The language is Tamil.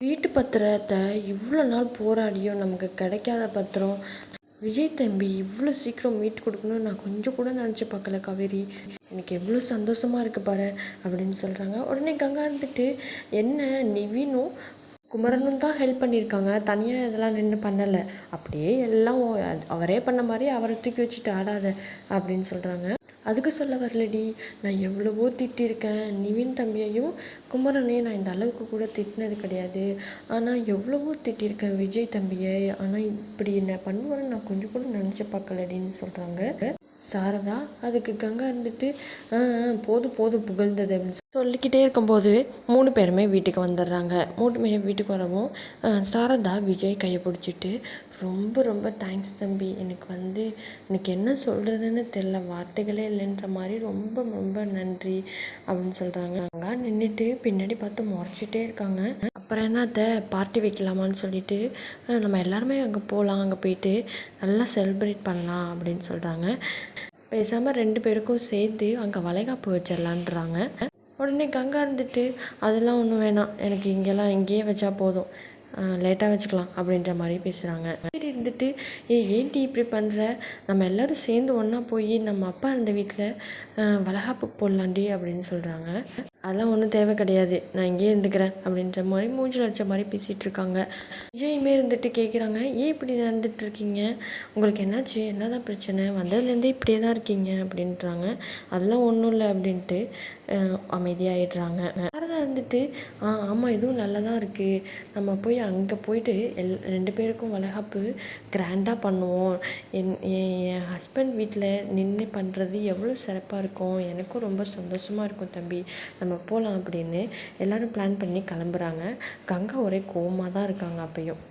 வீட்டு பத்திரத்தை இவ்வளோ நாள் போராடியும் நமக்கு கிடைக்காத பத்திரம். விஜய் தம்பி இவ்வளோ சீக்கிரம் மீட்டு கொடுக்கணும்னு நான் கொஞ்சம் கூட நினச்சி பார்க்கல காவேரி. எனக்கு எவ்வளோ சந்தோஷமாக இருக்கு பாரு அப்படின்னு சொல்கிறாங்க உடனே கங்கா இருந்துட்டு என்ன நிவினும் குமரனும் தான் ஹெல்ப் பண்ணியிருக்காங்க. தனியாக இதெல்லாம் நின்று பண்ணலை. அப்படியே எல்லாம் அவரே பண்ண மாதிரி அவரை தூக்கி வச்சுட்டு ஆடாத அப்படின்னு சொல்கிறாங்க அதுக்கு சொல்ல வரலடி. நான் எவ்வளவோ திட்டியிருக்கேன் நிவின் தம்பியையும் குமரனையும் நான் இந்த அளவுக்கு கூட திட்டினது கிடையாது. ஆனால் எவ்வளவோ திட்டியிருக்கேன் விஜய் தம்பியை. ஆனால் இப்படி என்ன பண்ணுவாருன்னு நான் கொஞ்சம் கூட நினச்சி பார்க்கலடின்னு சொல்கிறாங்க சாரதா அதுக்கு கங்கா இருந்துட்டு போதும் போதும் புகழ்ந்தது அப்படின்னு சொல்லிக்கிட்டே இருக்கும்போது மூணு பேருமே வீட்டுக்கு வந்துடுறாங்க. மூணு பேரும் வீட்டுக்கு வரவும் சாரதா விஜய் கையை பிடிச்சிட்டு ரொம்ப ரொம்ப தேங்க்ஸ் தம்பி. எனக்கு வந்து எனக்கு என்ன சொல்கிறதுன்னு தெரில வார்த்தைகளே இல்லைன்ற மாதிரி ரொம்ப ரொம்ப நன்றி அப்படின்னு சொல்கிறாங்க அங்கே நின்றுட்டு பின்னாடி பார்த்து முறைச்சிட்டே இருக்காங்க. அப்புறம் என்ன அதை பார்ட்டி வைக்கலாமான்னு சொல்லிட்டு நம்ம எல்லாருமே அங்கே போகலாம் அங்கே போயிட்டு நல்லா செலிப்ரேட் பண்ணலாம் அப்படின்னு சொல்கிறாங்க பேசாமல் ரெண்டு பேருக்கும் சேர்த்து அங்கே வளைகாப்பு வச்சிடலான்றாங்க உடனே கங்கா இருந்துட்டு அதெல்லாம் ஒன்றும் வேணாம். எனக்கு இங்கெல்லாம் இங்கேயே வச்சா போதும். லேட்டாக வச்சுக்கலாம். அப்படின்ற மாதிரி பேசுகிறாங்க இருந்துட்டு ஏ ஏன்டி இப்படி பண்ணுற நம்ம எல்லோரும் சேர்ந்து ஒன்றா போய் நம்ம அப்பா இருந்த வீட்டில் வளகாப்பு போடலாண்டி அப்படின்னு சொல்கிறாங்க அதெல்லாம் ஒன்றும் தேவை கிடையாது. நான் இங்கேயே இருந்துக்கிறேன் அப்படின்ற மாதிரி மூஞ்சில் அடித்த மாதிரி பேசிகிட்ருக்காங்க விஜயுமே இருந்துட்டு கேட்குறாங்க ஏன் இப்படி நடந்துகிட்ருக்கீங்க உங்களுக்கு என்னாச்சு? என்னதான் பிரச்சனை? வந்ததுலேருந்தே இப்படியே தான் இருக்கீங்க அப்படின்றாங்க. அதெல்லாம் ஒன்றும் இல்லை அப்படின்ட்டு அமைதியாகிடுறாங்க அமைதியாயிடுறாங்க. சாரதா இருந்துட்டு ஆ ஆமாம் இதுவும் நல்லா தான் இருக்குது நம்ம போய் அங்கே போயிட்டு எல் ரெண்டு பேருக்கும் வளகாப்பு கிராண்டாக பண்ணுவோம். என் என் ஹஸ்பண்ட் வீட்டில் நின்று பண்ணுறது எவ்வளோ சிறப்பாக இருக்கும். எனக்கும் ரொம்ப சந்தோஷமாக இருக்கும் தம்பி. நம்ம போகலாம் அப்படின்னு எல்லாரும் பிளான் பண்ணி கிளம்புறாங்க. கங்கா ஒரே கோவமாக தான் இருக்காங்க அப்பயும்.